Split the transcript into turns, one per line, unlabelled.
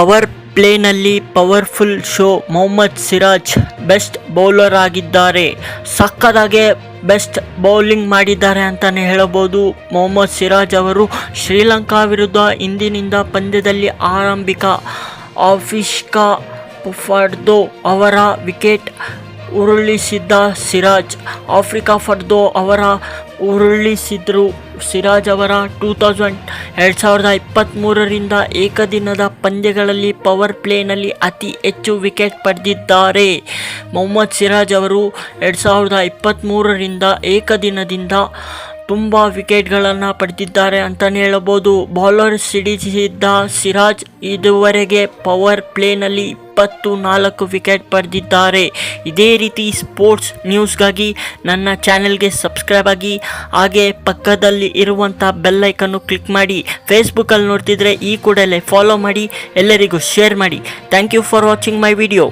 Power ಪ್ಲೇನಲ್ಲಿ powerful show Mohammed Siraj best bowler ಆಗಿದ್ದಾರೆ. ಸಕ್ಕದಾಗೆ best bowling ಮಾಡಿದ್ದಾರೆ ಅಂತಲೇ ಹೇಳಬಹುದು. ಮೊಹಮ್ಮದ್ ಸಿರಾಜ್ ಅವರು ಶ್ರೀಲಂಕಾ ವಿರುದ್ಧ ಇಂದಿನಿಂದ ಪಂದ್ಯದಲ್ಲಿ ಆರಂಭಿಕ ಆಫಿಷ್ಕಾ ಫರ್ದೋ ಅವರ ವಿಕೆಟ್ ಉರುಳಿಸಿದ್ದ ಸಿರಾಜ್, ಆಫ್ರಿಕಾ ಫರ್ದೋ ಅವರ ಉರುಳಿಸಿದ್ರು. ಸಿರಾಜ್ ಅವರ ಟೂ ತೌಸಂಡ್ ಎರಡು ಸಾವಿರದ ಇಪ್ಪತ್ತ್ಮೂರರಿಂದ ಏಕದಿನದ ಪಂದ್ಯಗಳಲ್ಲಿ ಪವರ್ ಪ್ಲೇನಲ್ಲಿ ಅತಿ ಹೆಚ್ಚು ವಿಕೆಟ್ ಪಡೆದಿದ್ದಾರೆ. ಮೊಹಮ್ಮದ್ ಸಿರಾಜ್ ಅವರು ಎರಡು ಸಾವಿರದ ಇಪ್ಪತ್ತ್ಮೂರರಿಂದ ಏಕದಿನದಿಂದ ತುಂಬ ವಿಕೆಟ್ಗಳನ್ನು ಪಡೆದಿದ್ದಾರೆ ಅಂತಲೇ ಹೇಳಬಹುದು. ಬೌಲರ್ ಸಿಡಿಸಿದ್ದ ಸಿರಾಜ್ ಇದುವರೆಗೆ ಪವರ್ ಪ್ಲೇನಲ್ಲಿ ಇಪ್ಪತ್ತು ನಾಲ್ಕು ವಿಕೆಟ್ ಪಡೆದಿದ್ದಾರೆ. ಇದೇ ರೀತಿ ಸ್ಪೋರ್ಟ್ಸ್ ನ್ಯೂಸ್ಗಾಗಿ ನನ್ನ ಚಾನೆಲ್ಗೆ ಸಬ್ಸ್ಕ್ರೈಬ್ ಆಗಿ, ಹಾಗೆ ಪಕ್ಕದಲ್ಲಿ ಇರುವಂಥ ಬೆಲ್ಲೈಕನ್ನು ಕ್ಲಿಕ್ ಮಾಡಿ ಫೇಸ್ಬುಕ್ಕಲ್ಲಿ ನೋಡ್ತಿದ್ರೆ ಈ ಕೂಡಲೇ ಫಾಲೋ ಮಾಡಿ, ಎಲ್ಲರಿಗೂ ಶೇರ್ ಮಾಡಿ. Thank you for watching my video